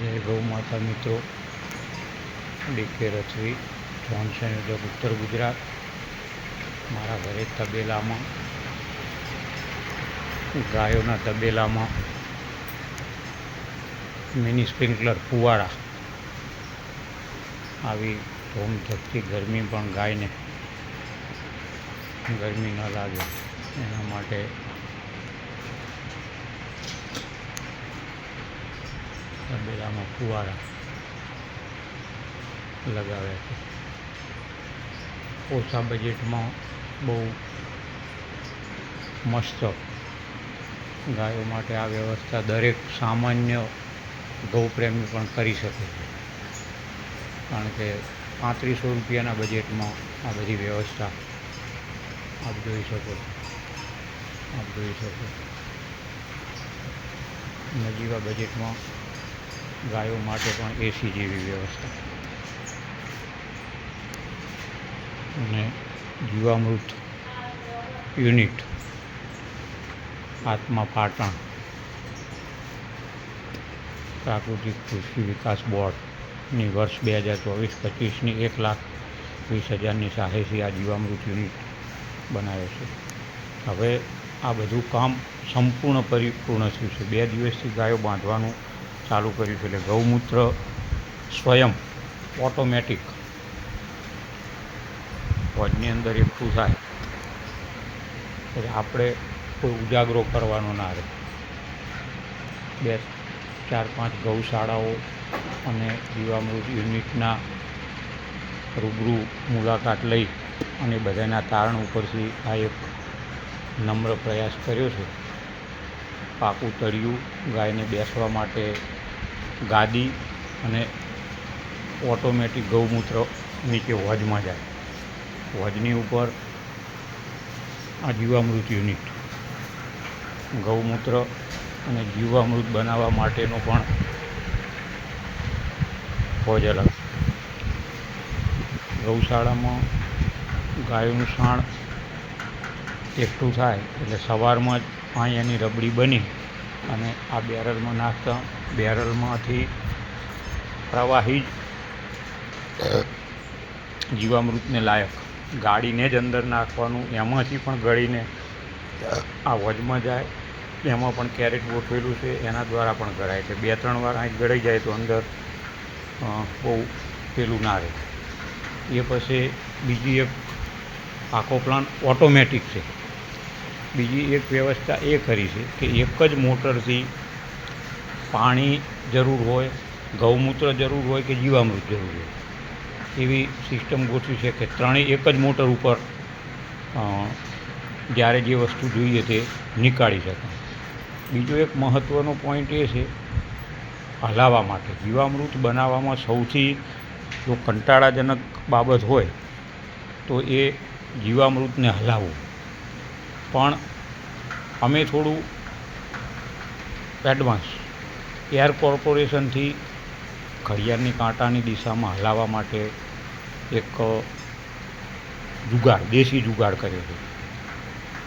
જય ગૌ માતા મિત્રો. ડીકે રથવી જોન સંયોજક ઉત્તર ગુજરાત. મારા ઘરે તબેલામાં, ગાયોના તબેલામાં, મિની સ્પ્રિંકલર ફુવારા. આવી ધૂમ ધકતી ગરમી પણ ગાયને. ગરમી ન લાગે. એના માટે તબેલામાં ફુવારા લગાવ્યા છે. ઓછા બજેટમાં બહુ મસ્ત ગાયો માટે આ વ્યવસ્થા દરેક સામાન્ય ગૌપ્રેમી પણ કરી શકે છે. કારણ કે પાંત્રીસો રૂપિયાના બજેટમાં આ બધી વ્યવસ્થા આપ જોઈ શકો આપ જોઈ શકો નજીવા બજેટમાં ગાયો માટે પણ એસી જેવી વ્યવસ્થા. અને જીવામૃત યુનિટ, આત્મા પાટણ, પ્રાકૃતિક કૃષિ વિકાસ બોર્ડની વર્ષ બે હજાર ચોવીસ પચીસની એક લાખ વીસ હજારની સહાયથી આ જીવામૃત યુનિટ બનાવે છે. હવે આ બધું કામ સંપૂર્ણ પરિપૂર્ણ થયું છે. બે દિવસથી ગાયો બાંધવાનું ચાલુ કર્યું છે. એટલે ગૌમૂત્ર સ્વયં ઓટોમેટિક હોજની અંદર એકઠું થાય. એટલે આપણે કોઈ ઉજાગરો કરવાનો ના રહે. બે, ચાર, પાંચ ગૌશાળાઓ અને જીવામૃત યુનિટના રૂબરૂ મુલાકાત લઈ અને બધાના તારણ ઉપરથી આ એક નમ્ર પ્રયાસ કર્યો છે. પાકું તળિયું ગાયને બેસવા માટે ગાદી અને ઓટોમેટિક ગૌમૂત્ર નીચે હોજમાં જાય. હોજની ઉપર આ જીવામૃત યુનિટ. ગૌમૂત્ર અને જીવામૃત બનાવવા માટેનો પણ હોજ અલગ ગૌશાળામાં ગાયોનું સાણ એકઠું થાય એટલે સવારમાં જ એની રબડી બની. અને આ બેરલમાં નાખતા બેરલમાંથી પ્રવાહી જ જીવામૃતને લાયક. ગાડીને જ અંદર નાખવાનું, એમાંથી પણ ગળીને આ વજમાં જાય. એમાં પણ કેરેટ ગોઠવેલું છે, એના દ્વારા પણ ગળાય છે. બે ત્રણ વાર અહીં ગળાઈ જાય તો અંદર બહુ પેલું ના રહે. એ પછી બીજી એક આખો પ્લાન ઓટોમેટિક છે. બીજી એક વ્યવસ્થા એ કરી છે કે એક જ મોટરથી પાણી જરૂર હોય, ગૌમૂત્ર જરૂર હોય કે જીવામૃત જરૂર હોય. એવી સિસ્ટમ ગોઠવી છે કે ત્રણેય એક જ મોટર ઉપર જ્યારે જે વસ્તુ જોઈએ તે નીકાળી શકાય. બીજો એક મહત્ત્વનો પોઈન્ટ એ છે હલાવવા માટે. જીવામૃત બનાવવામાં સૌથી જો કંટાળાજનક બાબત હોય, તો એ જીવામૃતને હલાવવું. પણ અમે થોડું એડવાન્સ એર કોર્પોરેશનથી ઘડિયાળની કાંટાની દિશામાં હલાવવા માટે એક જુગાડ, દેશી જુગાડ કર્યો છે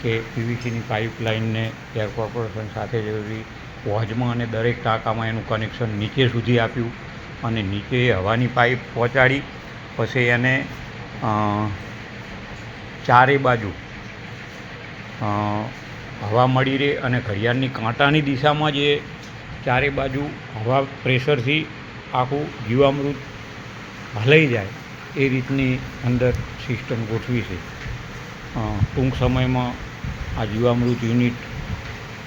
કે પીવીસીની પાઇપલાઇનને એર કોર્પોરેશન સાથે જોડી વોજમાં અને દરેક ટાંકામાં એનું કનેક્શન નીચે સુધી આપ્યું અને નીચે હવાની પાઇપ પહોંચાડી. પછી એને ચારે બાજુ હવા મળી રહે અને ઘડિયાળની કાંટાની દિશામાં જે ચારે બાજુ હવા પ્રેશરથી આખું જીવામૃત હલાઈ જાય એ રીતની અંદર સિસ્ટમ ગોઠવી છે. ટૂંક સમયમાં આ જીવામૃત યુનિટ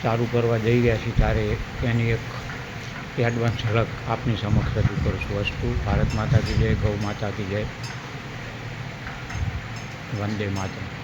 ચાલુ કરવા જઈ રહ્યા છે ત્યારે એની એક એડવાન્સ ઝલક આપની સમક્ષ રજૂ કરશું વસ્તુ, ભારત માતા કી જય, ગૌ માતા કી જય. વંદે માતરમ.